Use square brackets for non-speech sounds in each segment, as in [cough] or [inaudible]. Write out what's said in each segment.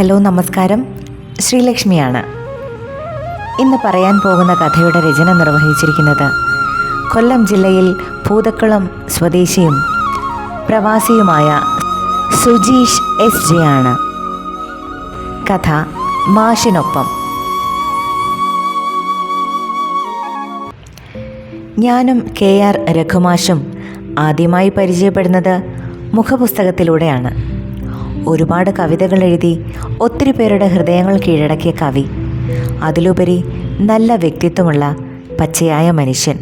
Hello നമസ്കാരം. ശ്രീലക്ഷ്മിയാണ്. ഇന്ന് പറയാൻ പോകുന്ന കഥയുടെ രചന നിർവഹിച്ചിരിക്കുന്നത് കൊല്ലം ജില്ലയിൽ പൂതക്കുളം സ്വദേശിയും പ്രവാസിയുമായ സുജീഷ് എസ് ജെ ആണ്. കഥ മാഷിനൊപ്പം. ഞാനും കെ ആർ രഘുമാഷും ആദ്യമായി പരിചയപ്പെടുന്നത് മുഖപുസ്തകത്തിലൂടെയാണ്. ഒരുപാട് കവിതകൾ എഴുതി ഒത്തിരി പേരുടെ ഹൃദയങ്ങൾ കീഴടക്കിയ കവി. അതിലുപരി നല്ല വ്യക്തിത്വമുള്ള പച്ചയായ മനുഷ്യൻ.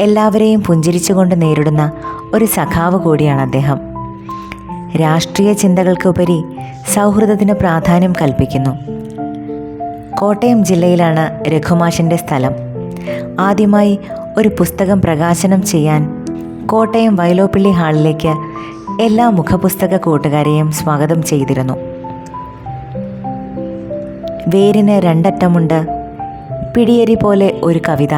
എല്ലാവരെയും പുഞ്ചിരിച്ചുകൊണ്ട് നേരിടുന്ന ഒരു സഖാവ് കൂടിയാണ് അദ്ദേഹം. രാഷ്ട്രീയ ചിന്തകൾക്കുപരി സൗഹൃദത്തിന് പ്രാധാന്യം കൽപ്പിക്കുന്നു. കോട്ടയം ജില്ലയിലാണ് രഘുമാഷിന്റെ സ്ഥലം. ആദ്യമായി ഒരു പുസ്തകം പ്രകാശനം ചെയ്യാൻ കോട്ടയം വയലോപ്പിള്ളി ഹാളിലേക്ക് എല്ലാ മുഖപുസ്തക കൂട്ടുകാരെയും സ്വാഗതം ചെയ്തിരുന്നു. വേരിന് രണ്ടറ്റമുണ്ട് പിടിയരി പോലെ ഒരു കവിത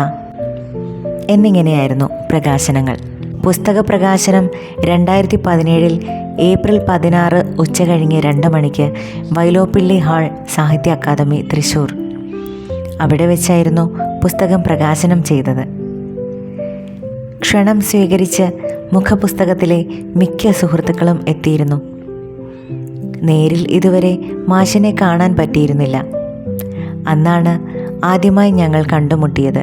എന്നിങ്ങനെയായിരുന്നു പ്രകാശനങ്ങൾ. പുസ്തക പ്രകാശനം രണ്ടായിരത്തി പതിനേഴിൽ ഏപ്രിൽ പതിനാറ് ഉച്ചകഴിഞ്ഞ് രണ്ട് മണിക്ക് വൈലോപ്പിള്ളി ഹാൾ സാഹിത്യ അക്കാദമി തൃശൂർ. അവിടെ വെച്ചായിരുന്നു പുസ്തകം പ്രകാശനം ചെയ്തത്. ക്ഷണം സ്വീകരിച്ച് മുഖപുസ്തകത്തിലെ മിക്ക സുഹൃത്തുക്കളും എത്തിയിരുന്നു. നേരിൽ ഇതുവരെ മാഷിനെ കാണാൻ പറ്റിയിരുന്നില്ല. അന്നാണ് ആദ്യമായി ഞങ്ങൾ കണ്ടുമുട്ടിയത്.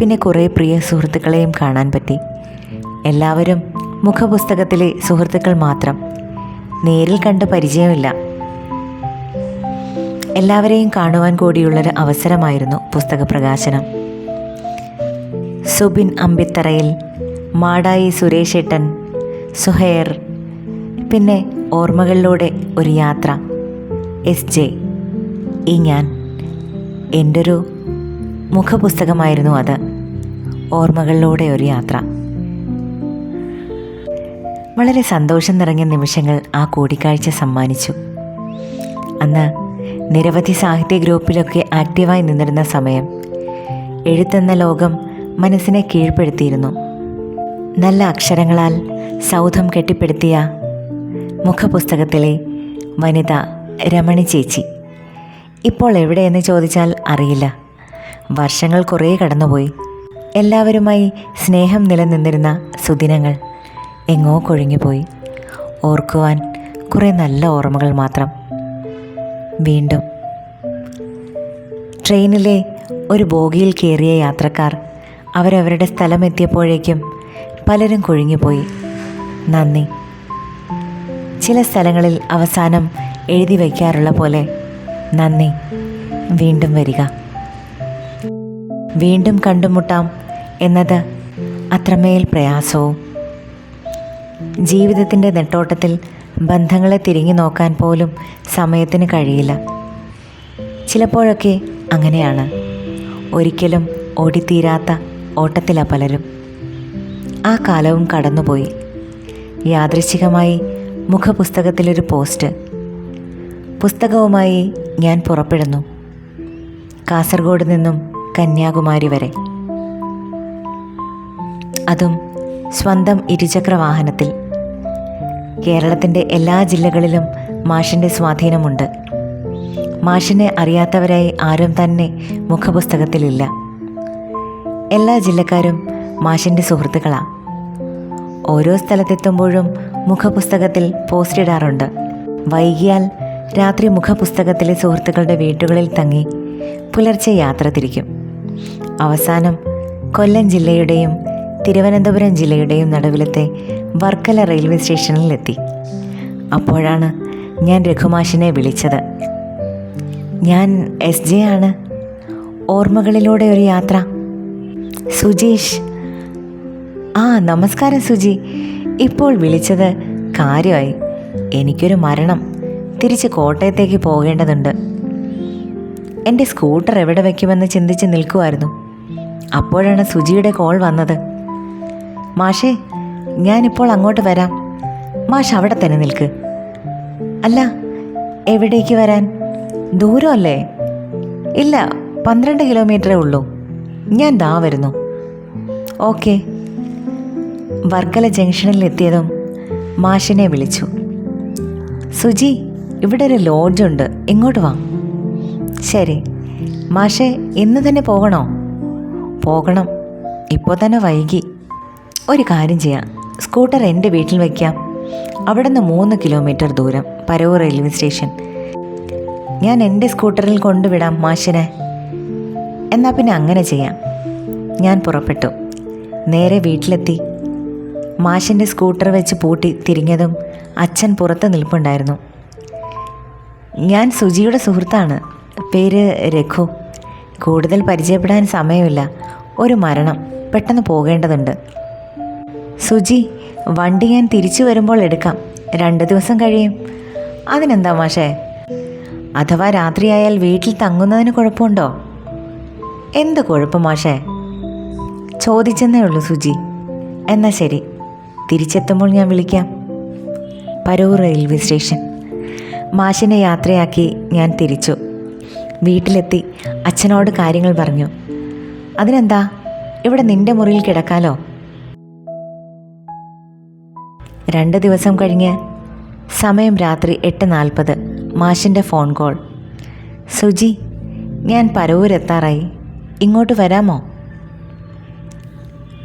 പിന്നെ കുറേ പ്രിയ സുഹൃത്തുക്കളെയും കാണാൻ പറ്റി. എല്ലാവരും മുഖപുസ്തകത്തിലെ സുഹൃത്തുക്കൾ മാത്രം. നേരിൽ കണ്ട് പരിചയമില്ല. എല്ലാവരെയും കാണുവാൻ കൂടിയുള്ളൊരു അവസരമായിരുന്നു പുസ്തക പ്രകാശനം സുബിൻ അമ്പിത്തറയിൽ മാടായി സുരേഷേട്ടൻ സുഹൈർ. പിന്നെ ഓർമ്മകളിലൂടെ ഒരു യാത്ര. എസ് ജെ ഈ ഞാൻ. എന്റെ ഒരു മുഖപുസ്തകമായിരുന്നു അത്. ഓർമ്മകളിലൂടെ ഒരു യാത്ര. വളരെ സന്തോഷം നിറഞ്ഞ നിമിഷങ്ങൾ ആ കൂടിക്കാഴ്ച സമ്മാനിച്ചു. അന്ന് നിരവധി സാഹിത്യ ഗ്രൂപ്പിലൊക്കെ ആക്റ്റീവായി നിന്നിരുന്ന സമയം എഴുത്തെന്ന ലോകം മനസ്സിനെ കീഴ്പ്പെടുത്തിയിരുന്നു. നല്ല അക്ഷരങ്ങളാൽ സൗധം കെട്ടിപ്പടുത്തിയ മുഖപുസ്തകത്തിലെ വനിത രമണി ചേച്ചി. ഇപ്പോൾ എവിടെയെന്ന് ചോദിച്ചാൽ അറിയില്ല. വർഷങ്ങൾ കുറേ കടന്നുപോയി. എല്ലാവരുമായി സ്നേഹം നിലനിന്നിരുന്ന സുദിനങ്ങൾ എങ്ങോ കൊഴിഞ്ഞുപോയി ഓർക്കുവാൻ കുറേ നല്ല ഓർമ്മകൾ മാത്രം. വീണ്ടും. ട്രെയിനിലെ ഒരു ബോഗിയിൽ കയറിയ യാത്രക്കാർ അവരവരുടെ സ്ഥലമെത്തിയപ്പോഴേക്കും പലരും കൊഴിഞ്ഞുപോയി നന്ദി. ചില സ്ഥലങ്ങളിൽ അവസാനം എഴുതി വയ്ക്കാറുള്ള പോലെ. നന്ദി. വീണ്ടും വരിക. വീണ്ടും കണ്ടുമുട്ടാം എന്നത് അത്രമേൽ പ്രയാസവും. ജീവിതത്തിന്റെ നെട്ടോട്ടത്തിൽ ബന്ധങ്ങളെ തിരിഞ്ഞു നോക്കാൻ പോലും സമയത്തിന് കഴിയില്ല. ചിലപ്പോഴൊക്കെ അങ്ങനെയാണ്. ഒരിക്കലും ഓടിത്തീരാത്ത ഓട്ടത്തില പലരും. ആ കാലവും കടന്നുപോയി. യാദൃശികമായി മുഖപുസ്തകത്തിലൊരു പോസ്റ്റ്. പുസ്തകവുമായി ഞാൻ പുറപ്പെടുന്നു. കാസർഗോഡ് നിന്നും കന്യാകുമാരി വരെ. അതും സ്വന്തം ഇരുചക്ര വാഹനത്തിൽ. കേരളത്തിന്റെ എല്ലാ ജില്ലകളിലും മാഷിന്റെ സ്വാധീനമുണ്ട്. മാഷിനെ അറിയാത്തവരായി ആരും തന്നെ മുഖപുസ്തകത്തിലില്ല. എല്ലാ ജില്ലക്കാരും മാഷിന്റെ സുഹൃത്തുക്കളാണ് ഓരോ സ്ഥലത്തെത്തുമ്പോഴും മുഖപുസ്തകത്തിൽ പോസ്റ്റ് ഇടാറുണ്ട്. വൈകിയാൽ രാത്രി മുഖപുസ്തകത്തിലെ സുഹൃത്തുക്കളുടെ വീട്ടുകളിൽ തങ്ങി പുലർച്ചെ യാത്ര തിരിക്കും. അവസാനം കൊല്ലം ജില്ലയുടെയും തിരുവനന്തപുരം ജില്ലയുടെയും നടുവിലത്തെ വർക്കല റെയിൽവേ സ്റ്റേഷനിലെത്തി അപ്പോഴാണ് ഞാൻ രഘുമാഷിനെ വിളിച്ചത്. ഞാൻ എസ് ജെ ആണ്. ഓർമ്മകളിലൂടെ ഒരു യാത്ര സുജീഷ്. ആ നമസ്കാരം സുജി. ഇപ്പോൾ വിളിച്ചത് കാര്യമായി എനിക്കൊരു മരണം. തിരിച്ച് കോട്ടയത്തേക്ക് പോകേണ്ടതുണ്ട്. എന്റെ സ്കൂട്ടർ എവിടെ വയ്ക്കുമെന്ന് ചിന്തിച്ച് നിൽക്കുമായിരുന്നു അപ്പോഴാണ് സുജിയുടെ കോൾ വന്നത്. മാഷേ ഞാനിപ്പോൾ അങ്ങോട്ട് വരാം. മാഷ് അവിടെ തന്നെ നിൽക്ക്. അല്ല എവിടേക്ക് വരാൻ? ദൂരമല്ലേ? ഇല്ല പന്ത്രണ്ട് കിലോമീറ്ററേ ഉള്ളൂ. ഞാൻ ദാ വരുന്നു. ഓക്കെ. വർക്കല ജംഗ്ഷനിൽ എത്തിയതും മാഷിനെ വിളിച്ചു. സുജി ഇവിടെ ഒരു ലോഡ്ജുണ്ട് ഇങ്ങോട്ട് വാ. ശരി. മാഷെ ഇന്ന് തന്നെ പോകണോ? പോകണം. ഇപ്പോൾ തന്നെ വൈകി. ഒരു കാര്യം ചെയ്യാം. സ്കൂട്ടർ എന്റെ വീട്ടിൽ വയ്ക്കാം. അവിടെ നിന്ന് മൂന്ന് കിലോമീറ്റർ ദൂരം പരവൂർ റെയിൽവേ സ്റ്റേഷൻ. ഞാൻ എന്റെ സ്കൂട്ടറിൽ കൊണ്ടുവിടാം മാഷിനെ. എന്നാൽ പിന്നെ അങ്ങനെ ചെയ്യാം. ഞാൻ പുറപ്പെട്ടു. നേരെ വീട്ടിലെത്തി. മാഷിന്റെ സ്കൂട്ടർ വെച്ച് പൂട്ടി തിരിഞ്ഞതും അച്ഛൻ പുറത്ത് നിൽപ്പുണ്ടായിരുന്നു. ഞാൻ സുജിയുടെ സുഹൃത്താണ്. പേര് രഘു. കൂടുതൽ പരിചയപ്പെടാൻ സമയമില്ല. ഒരു മരണം. പെട്ടെന്ന് പോകേണ്ടതുണ്ട്. സുജി വണ്ടി ഞാൻ തിരിച്ചു വരുമ്പോൾ എടുക്കാം. രണ്ട് ദിവസം കഴിയും. അതിനെന്താ മാഷേ? അഥവാ രാത്രിയായാൽ വീട്ടിൽ തങ്ങുന്നതിന് കുഴപ്പമുണ്ടോ? എന്ത് കുഴപ്പം മാഷേ? ചോദിച്ചെന്നേ ഉള്ളൂ സുജി. എന്നാ ശരി തിരിച്ചെത്തുമ്പോൾ ഞാൻ വിളിക്കാം. Paravur railway station. മാഷിനെ യാത്രയാക്കി ഞാൻ തിരിച്ചു. വീട്ടിലെത്തി അച്ഛനോട് കാര്യങ്ങൾ പറഞ്ഞു. അതിനെന്താ? ഇവിടെ നിന്റെ മുറിയിൽ കിടക്കാലോ? രണ്ട് ദിവസം കഴിഞ്ഞ് സമയം രാത്രി എട്ട് നാൽപ്പത്. മാഷിന്റെ ഫോൺ കോൾ. സുജി ഞാൻ പരവൂരെത്താറായി ഇങ്ങോട്ട് വരാമോ?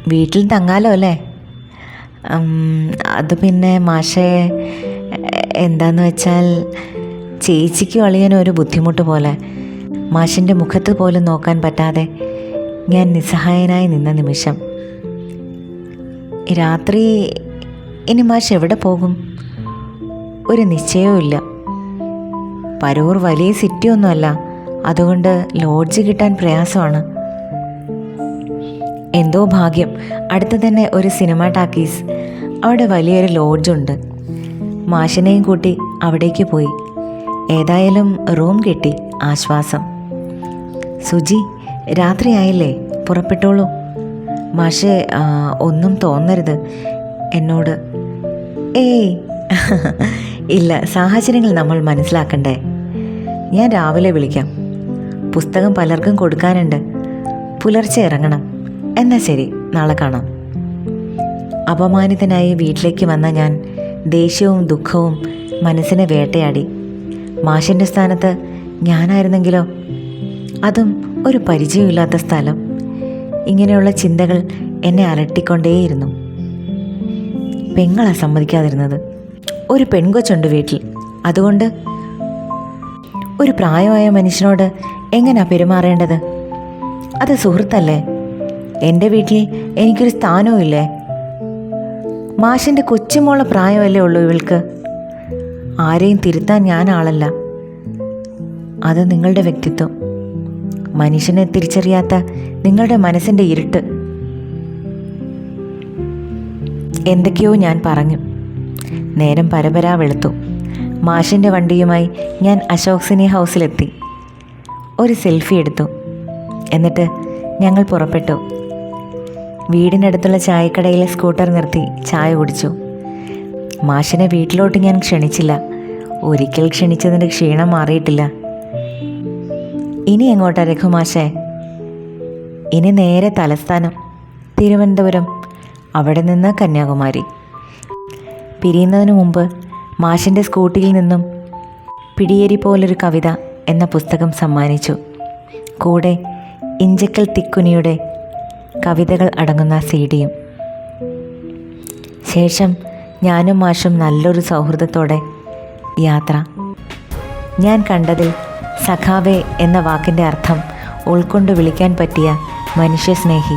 വീട്ടിൽ തങ്ങാലോ അല്ലേ? അത് പിന്നെ മാഷേ എന്താന്ന് വെച്ചാൽ ചേച്ചിക്ക് അളിയനും ഒരു ബുദ്ധിമുട്ട് പോലെ. മാഷിന്റെ മുഖത്ത് പോലും നോക്കാൻ പറ്റാതെ ഞാൻ നിസ്സഹായനായി നിന്ന നിമിഷം. രാത്രി ഇനി മാഷ് എവിടെ പോകും? ഒരു നിശ്ചയവും ഇല്ല പരൂർ വലിയ സിറ്റി ഒന്നുമല്ല അതുകൊണ്ട് ലോഡ്ജ് കിട്ടാൻ പ്രയാസമാണ്. എന്തോ ഭാഗ്യം. അടുത്ത് തന്നെ ഒരു സിനിമ ടാക്കീസ്. അവിടെ വലിയൊരു ലോഡ്ജുണ്ട്. മാഷിനെയും കൂട്ടി അവിടേക്ക് പോയി. ഏതായാലും റൂം കിട്ടി. ആശ്വാസം. സുജി രാത്രിയായില്ലേ? പുറപ്പെട്ടോളൂ. മാഷെ ഒന്നും തോന്നരുത്. എന്നോട് ഏയ്. [laughs] ഇല്ല സാഹചര്യങ്ങൾ നമ്മൾ മനസ്സിലാക്കണ്ടേ. ഞാൻ രാവിലെ വിളിക്കാം. പുസ്തകം പലർക്കും കൊടുക്കാനുണ്ട്. പുലർച്ചെ ഇറങ്ങണം. എന്നാ ശരി നാളെ കാണാം. അപമാനിതനായി വീട്ടിലേക്ക് വന്ന ഞാൻ ദേഷ്യവും ദുഃഖവും മനസ്സിനെ വേട്ടയാടി. മാഷിന്റെ സ്ഥാനത്ത് ഞാനായിരുന്നെങ്കിലോ? അതും ഒരു പരിചയമില്ലാത്ത സ്ഥലം. ഇങ്ങനെയുള്ള ചിന്തകൾ എന്നെ അലട്ടിക്കൊണ്ടേയിരുന്നു. പെങ്ങളാ സമ്മതിക്കാതിരുന്നത്. ഒരു പെൺകൊച്ചുണ്ട് വീട്ടിൽ. അതുകൊണ്ട് ഒരു പ്രായമായ മനുഷ്യനോട് എങ്ങനെയാ പെരുമാറേണ്ടത്? അത് സുഹൃത്തല്ലേ? എന്റെ വീട്ടിൽ എനിക്കൊരു സ്ഥാനവും ഇല്ലേ മാഷിന്റെ കൊച്ചുമോളെ പ്രായമല്ലേ ഉള്ളൂ ഇവൾക്ക്. ആരെയും തിരുത്താൻ ഞാൻ ആളല്ല. അത് നിങ്ങളുടെ വ്യക്തിത്വം. മനുഷ്യനെ തിരിച്ചറിയാത്ത നിങ്ങളുടെ മനസ്സിന്റെ ഇരുട്ട്. എന്തൊക്കെയോ ഞാൻ പറഞ്ഞു. നേരം പരപരാ വെളുത്തു. മാഷിന്റെ വണ്ടിയുമായി ഞാൻ അശോക് സിനി ഹൗസിലെത്തി. ഒരു സെൽഫി എടുത്തു. എന്നിട്ട് ഞങ്ങൾ പുറപ്പെട്ടു. വീടിനടുത്തുള്ള ചായക്കടയിലെ സ്കൂട്ടർ നിർത്തി ചായ കുടിച്ചു. മാഷിനെ വീട്ടിലോട്ട് ഞാൻ ക്ഷണിച്ചില്ല. ഒരിക്കൽ ക്ഷണിച്ചതിന്റെ ക്ഷീണം മാറിയിട്ടില്ല. ഇനി എങ്ങോട്ടാ രഘുമാഷേ? ഇനി നേരെ തലസ്ഥാനം തിരുവനന്തപുരം അവിടെ നിന്ന് കന്യാകുമാരി. പിരിയുന്നതിന് മുമ്പ് മാഷിന്റെ സ്കൂട്ടിയിൽ നിന്നും പിടിയേരി പോലൊരു കവിത എന്ന പുസ്തകം സമ്മാനിച്ചു. കൂടെ ഇഞ്ചക്കൽ തിക്കുനിയുടെ കവിതകൾ അടങ്ങുന്ന സി ഡിയും ശേഷം ഞാനും മാഷും നല്ലൊരു സൗഹൃദത്തോടെ യാത്ര. ഞാൻ കണ്ടതിൽ സഖാവേ എന്ന വാക്കിന്റെ അർത്ഥം ഉൾക്കൊണ്ട് വിളിക്കാൻ പറ്റിയ മനുഷ്യസ്നേഹി.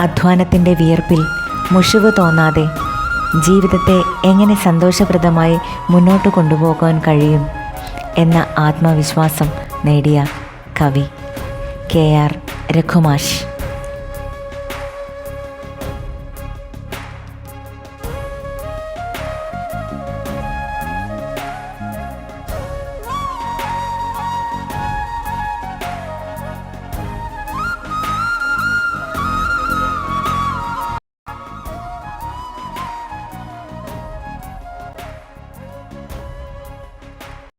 അധ്വാനത്തിന്റെ വിയർപ്പിൽ മുഷിവ് തോന്നാതെ ജീവിതത്തെ എങ്ങനെ സന്തോഷപ്രദമായി മുന്നോട്ട് കൊണ്ടുപോകാൻ കഴിയും? എന്ന ആത്മവിശ്വാസം നേടിയ കവി കെ ആർ രഘുമാഷ്.